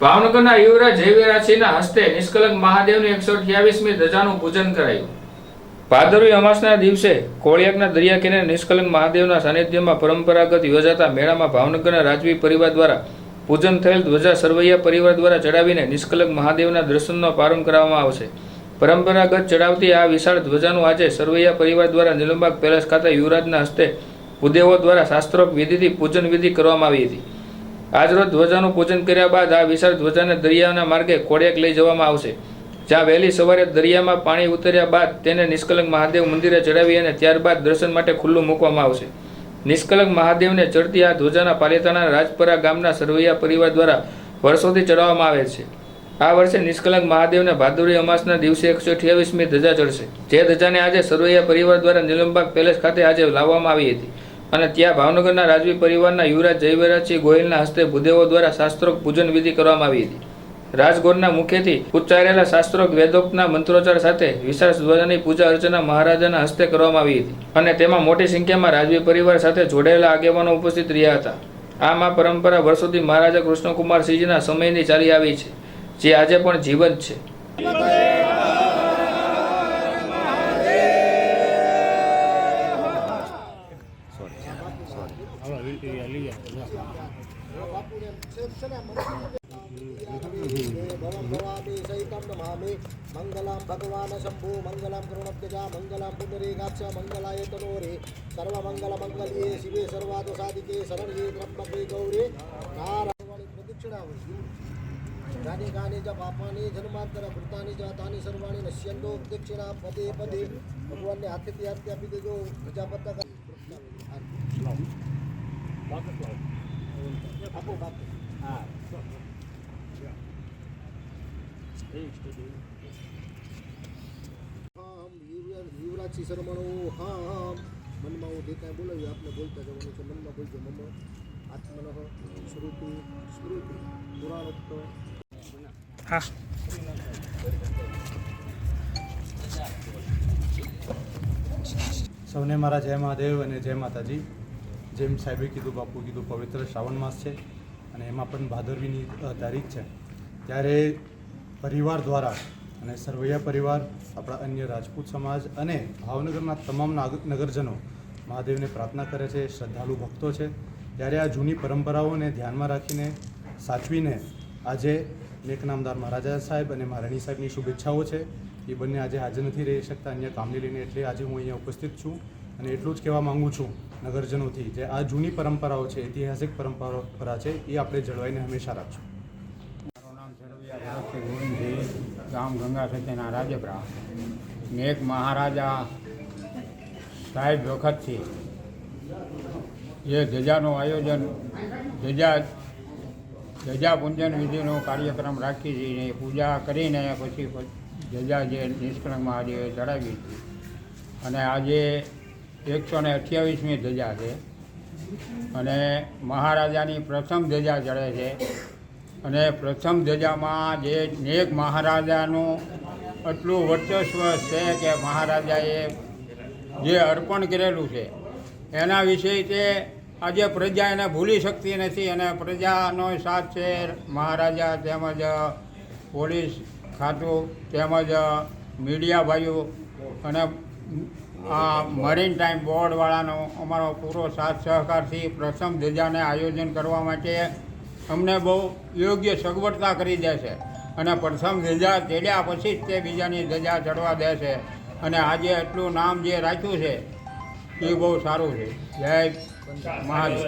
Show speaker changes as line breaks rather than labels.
ભાવનગરના યુવરાજ જયવીરાસિંહના હસ્તે નિષ્કલંક મહાદેવની એકસો અઠ્યાવીસમી ધજાનું પૂજન કરાયું. ભાદરવી અમાસના દિવસે કોળિયાકના દરિયા કિનારે નિષ્કલંક મહાદેવના સાનિધ્યમાં પરંપરાગત યોજાતા મેળામાં ભાવનગરના રાજવી પરિવાર દ્વારા પૂજન થયેલ ધ્વજા સરવૈયા પરિવાર દ્વારા ચડાવીને નિષ્કલંક મહાદેવના દર્શનનો પ્રારંભ કરાવવામાં આવશે. પરંપરાગત ચડાવતી આ વિશાળ ધ્વજાનું આજે સરવૈયા પરિવાર દ્વારા નિલંબાગ પેલેસ ખાતે યુવરાજના હસ્તે ઉદેવો દ્વારા શાસ્ત્રોક્ત વિધિથી પૂજન વિધિ કરવામાં આવી હતી. આજરોજ ધ્વજાનું પૂજન કર્યા બાદ આ વિશાળ ધ્વજાને દરિયાના માર્ગે કોડિયાક લઈ જવામાં આવશે. જ્યાં વહેલી સવારે દરિયામાં પાણી ઉતર્યા બાદ તેને નિષ્કલંક મહાદેવ મંદિરે ચડાવી અને ત્યારબાદ દર્શન માટે ખુલ્લું મૂકવામાં આવશે. નિષ્કલંક મહાદેવને ચડતી આ ધ્વજાના પાલિતાણા રાજપરા ગામના સરવૈયા પરિવાર દ્વારા વર્ષોથી ચડાવવામાં આવે છે. આ વર્ષે નિષ્કલંક મહાદેવને ભાદુરી અમાસના દિવસે એકસો અઠ્યાવીસમી ધજા ચડશે. જે ધજાને આજે સરવૈયા પરિવાર દ્વારા નિલંબાગ પેલેસ ખાતે આજે લાવવામાં આવી હતી. અને ત્યાં ભાવનગરના રાજવી પરિવારના યુવરાજ જયવરાજસિંહ ગોહિલના હસ્તે ભૂદેવો દ્વારા શાસ્ત્રોક્ત પૂજન વિધિ કરવામાં આવી હતી. રાજગોરના મુખ્યથી ઉચ્ચારેલા શાસ્ત્રોક્ત વેદોક્તના મંત્રોચ્ચાર સાથે વિશાળ ધ્વજાની પૂજા અર્ચના મહારાજાના હસ્તે કરવામાં આવી હતી. અને તેમાં મોટી સંખ્યામાં રાજવી પરિવાર સાથે જોડાયેલા આગેવાનો ઉપસ્થિત રહ્યા હતા. આમ આ પરંપરા વર્ષોથી મહારાજા કૃષ્ણકુમારસિંહજીના સમયની ચાલી આવી છે, જે આજે પણ જીવંત છે.
नमामि मङ्गलं भगवान् शम्भो मङ्गलं करुणब्दजा मङ्गलं पुनरेगाच्छ मङ्गलाय तनोरे सर्वमङ्गलमङ्गल्ये शिवे सर्वादसादिके शरण्ये त्र्यम्बके गौरे नारायणी प्रदक्षिणा जाने गाने च पापानि जन्मान्तर कृतानि च तानि सर्वाणि नश्यन्तो प्रदक्षिणा पदे पदे भगवान्य हत्यति हत्यापि तेजो प्रजापत्तक હા યુવરાજસિંહ શર્માનો હા મનમાં હું જે કાંઈ બોલાવ્યું આપને બોલતા જવાનું છે. મનમાં બોલજો મમ આત્મન શ્રુતિ સ્મૃતિ પુરાણોક્ત
હા.
સૌને મારા જય મહાદેવ અને જય માતાજી. જેમ સાહેબે કીધું બાપુ કીધું પવિત્ર શ્રાવણ માસ છે અને એમાં પણ ભાદરવીની તારીખ છે. ત્યારે પરિવાર દ્વારા અને સરવૈયા પરિવાર, આપણા અન્ય રાજપૂત સમાજ અને ભાવનગરના તમામ નાગ- નગરજનો મહાદેવને પ્રાર્થના કરે છે, શ્રદ્ધાળુ ભક્તો છે. ત્યારે આ જૂની પરંપરાઓને ધ્યાનમાં રાખીને સાચવીને આજે નેક નામદાર મહારાજા સાહેબ અને મહારાણી સાહેબની શુભેચ્છાઓ છે. એ બંને આજે હાજર નથી રહી શકતા, અન્ય કામને લઈને એટલે આજે હું અહીંયા ઉપસ્થિત છું. અને એટલું જ કહેવા માગું છું નગરજનોથી જે આ જૂની પરંપરાઓ છે, ઐતિહાસિક પરંપરા છે, એ આપણે જળવાઈને હંમેશા રાખશું.
મારું નામ ઝડવિયા ગોવિંદજી, ગામ ગંગા સત્યના રાજપરા. એક મહારાજા સાહેબ વખતથી જે ધજાનું આયોજન ધજા ધજા પૂજન વિધિનો કાર્યક્રમ રાખી છીએ પૂજા કરીને પછી ધજા જે નિષ્કલંક મહાદેવે ચડાવી અને આજે એકસો ને અઠ્યાવીસમી ધજા છે. અને મહારાજાની પ્રથમ ધજા ચડે છે. અને પ્રથમ ધજામાં જે નેક મહારાજાનું એટલું વર્ચસ્વ છે કે મહારાજાએ જે અર્પણ કરેલું છે, એના વિશે તે આજે પ્રજા એને ભૂલી શકતી નથી. અને પ્રજાનો સાથ છે મહારાજા તેમજ પોલીસ, ખાતું તેમજ મીડિયા ભાઈઓ અને આ મરીન ટાઈમ બોર્ડવાળાનો અમારો પૂરો સાથ સહકારથી પ્રથમ ધજાને આયોજન કરવા માટે અમને બહુ યોગ્ય સગવડતા કરી દે છે. અને પ્રથમ ધજા ચડ્યા પછી જ તે બીજાની ધજા ચડવા દે છે. અને આજે એટલું નામ જે રાખ્યું છે, એ બહુ સારું છે. જય મહાદેવ.